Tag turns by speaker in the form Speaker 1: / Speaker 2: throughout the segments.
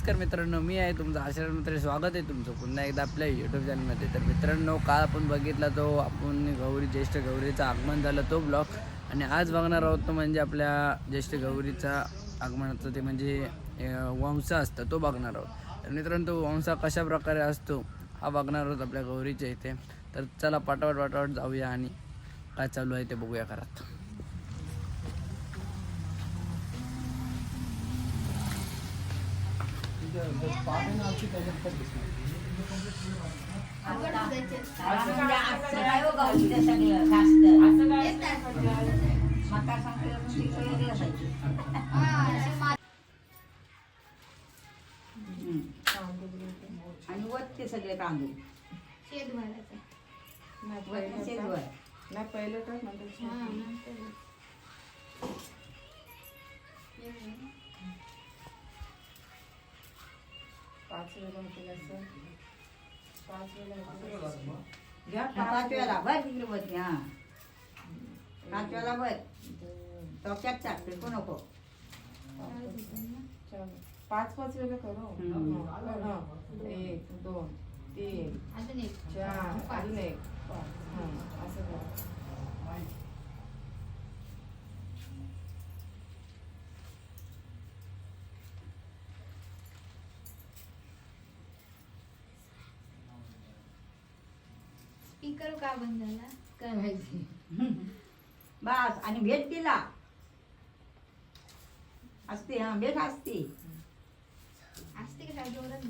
Speaker 1: नमस्कार मित्रांनो मी आहे तुमचं आश्रम मित्र स्वागत आहे तुमचं पुन्हा एकदा आपल्या यूट्यूब चॅनलमध्ये तर मित्रांनो काल आपण बघितला तो आपण गौरी ज्येष्ठ गौरीचं आगमन झालं तो ब्लॉग आणि आज बघणार आहोत तो म्हणजे आपल्या ज्येष्ठ गौरीचा आगमनाचं ते म्हणजे अं, वंसा असतं तो बघणार आहोत. तर मित्रांनो तो वंसा कशा प्रकारे असतो हा बघणार आहोत आपल्या गौरीच्या इथे. तर चला पाटावट पाटावट जाऊया आणि काय चालू आहे ते बघूया घरात.
Speaker 2: आणि वरते सगळे तांदूळ.
Speaker 3: शेत भरायचं
Speaker 2: वरती शेजवर
Speaker 4: नाही पहिलं टाक नंतर. पाच वेळा होतील असं पाच वेळा होतील.
Speaker 2: घ्या पाच वेळा बर तिकडे बस हा पाच वेळा बर डोक्यात टाक फेकू नको
Speaker 4: चलो. पाच पाच वेळा करू
Speaker 2: हम्म.
Speaker 4: हा. एक दोन तीन
Speaker 3: अजून एक
Speaker 4: चार अजून एक पाच हा, असं करू
Speaker 3: स्पीकर का बंद झाला काय माहिती
Speaker 2: बस आणि भेट दिला. असते हा भेट असते.
Speaker 3: असते का काय? जोरात?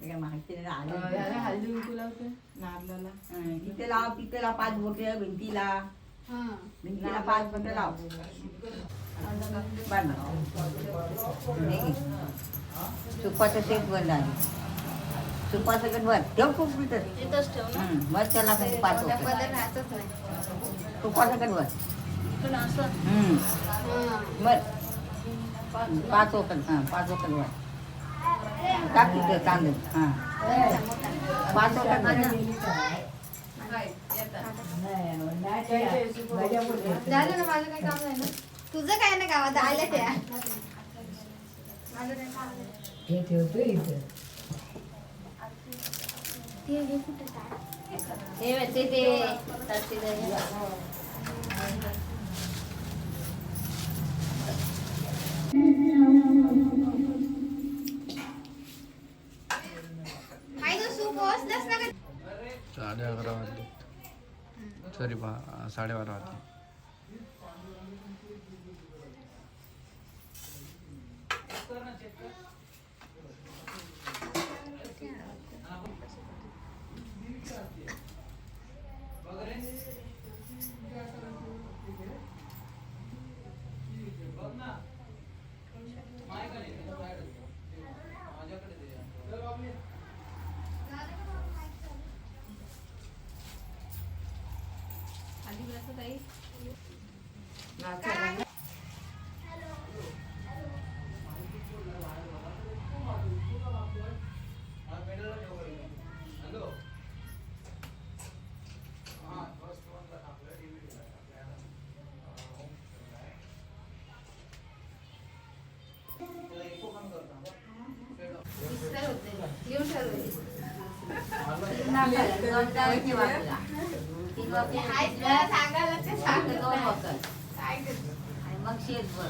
Speaker 2: ना माहिती नाही
Speaker 4: अं,
Speaker 2: आलं
Speaker 4: याला हळदी कुंकू लावते नारळाला.
Speaker 2: तिथे लाव तिथे लाव पाच बोटे भिंतीला.
Speaker 3: हा.
Speaker 2: भिंतीला पाच बोटे लाव. बांध. नाही. सुपाचं शेत बंद वर ठेव खूप मिटर
Speaker 3: तिथंच ठेव ना.
Speaker 2: मग त्याला काही पाच हं.
Speaker 3: हा.
Speaker 2: बर पाच हां पाच ओकल वर. टाक तिथं तांदूळ हां. पाच वर.
Speaker 3: झालं ना माझं काही काम नाही ना? तुझं काय ना गावात? आल्या त्या माझं काम नाही हे कुठं ते
Speaker 1: साडे अकरा वाजले. सॉरी बा साडेबारा वाजले
Speaker 3: आधी बसत आई
Speaker 4: नाचायला
Speaker 3: विस्तार होते लिहून हाय तुला सांगायला ते सांगत नाही.
Speaker 2: शेत वर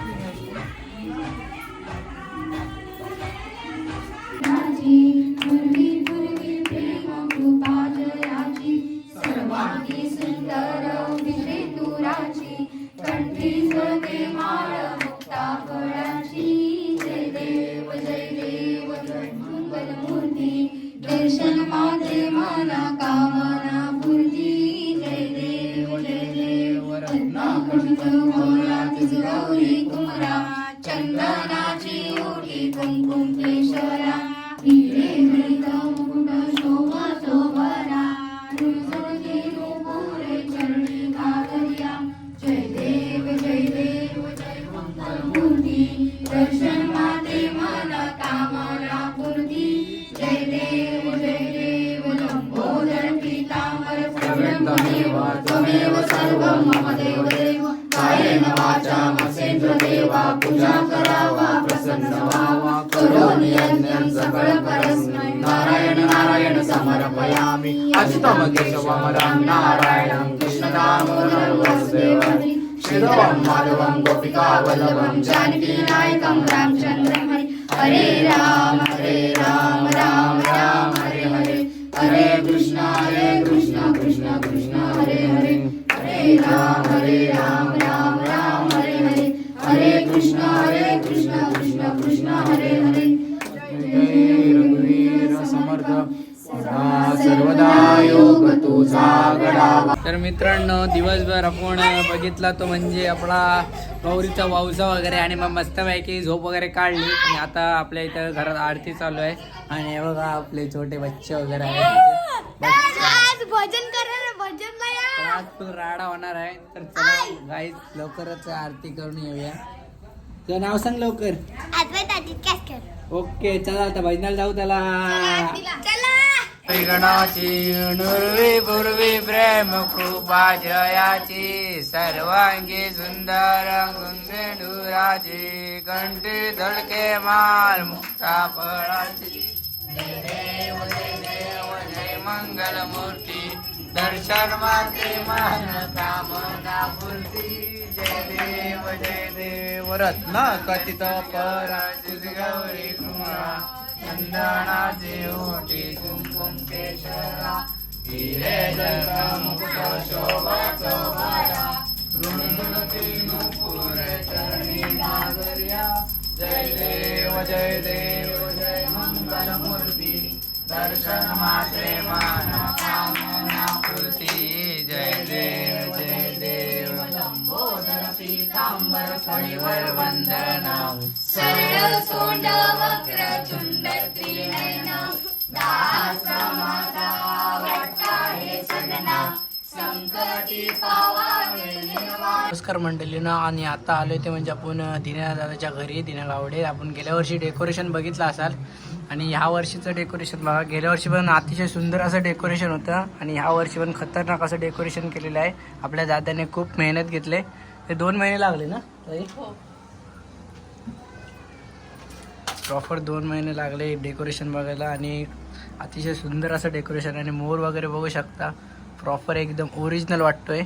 Speaker 2: तुपासन
Speaker 5: चंदनाची ओटी कुंकुम केशरा. हिरे हरित मुकुट शोभा शोभरा. नुपुरे चरणी काकरिया जय देव जय देव जय दर्शन माते मन कामना पूर्ती. जय देव जय देव लंबोदर पीतांबर सर्वं मम देव देव. कायेन वाचा मसेंद्र देवा पूजा करावा प्रसन्न व्हावा करोमि यज्ञं सकळ परस्मै नारायण नारायण समर्पयामि अच्युतम केशवम राम नारायणं कृष्णदामोदर वसुदेवं श्रीधरं माधवं गोपिका वल्लभं जानकी नायकं रामचन्द्रं हरि हरे राम हरे राम राम राम हरे हरे हरे कृष्ण हरे कृष्ण कृष्ण कृष्ण हरे हरे हरे राम हरे राम राम राम
Speaker 2: सर्वदा योग तुझा गडावा
Speaker 1: तर मित्रांनो दिवसभर आपण बघितला तो म्हणजे आपला गौरीचा वावसा वगैरे आणि मग मस्तपैकी झोप वगैरे काढली. आणि आता आपल्या इथं घरात आरती चालू आहे. आणि हे बघा आपले छोटे बच्चे वगैरे आहेत.
Speaker 3: आज भजन करा ना भजनला
Speaker 1: तर
Speaker 3: या.
Speaker 1: आज फुल राडा होणार आहे. तर चला गाईज लवकरच आरती करून येऊया. तुझं नाव सांग लवकर. ओके चला आता भजनाला जाऊ त्याला. गणाची नुर्वी पूर्वी प्रेम कृपा जयाची सर्वांगी सुंदर गुंगेडुराची कंठी धडके माल मुक्ता फळाची. देव देव जय मंगल मूर्ती दर्शन माते मान कामना पूर्ती जय देव जय देव रत्न कथित पराची गौरी कृष्णा चंदनाचे ओटी कुंकुम केशरा हिरे जगा मुकुट शोभा शोभारा रुणुरुती नुपुर चरणी नागरिया जय देव जय देव जय मंगल मूर्ती दर्शन मात्रे मान कामना पूर्ती जय देव जय पीतांबर फणीवर वंदना
Speaker 5: सरळ सोंड वक्र चुंड त्रिनयन दास माझा वाटता हे सदना संकटी पावावे निर्वाण.
Speaker 1: नमस्कार आणि आता आलो ते म्हणजे आपण दिना दादाच्या घरी दिना गावडे. आपण गेल्या वर्षी डेकोरेशन बघितलं असाल. आणि ह्या वर्षीचं डेकोरेशन बघा गेल्या वर्षी पण अतिशय सुंदर असं डेकोरेशन होतं. आणि ह्या वर्षी पण खतरनाक असं डेकोरेशन केलेलं आहे. आपल्या दादाने खूप मेहनत घेतले. ते दोन महिने लागले ना ताई? प्रॉपर दोन महिने लागले डेकोरेशन बघायला आणि अतिशय सुंदर असं डेकोरेशन आणि मोर वगैरे बघू शकता. प्रॉपर एकदम ओरिजिनल वाटतोय.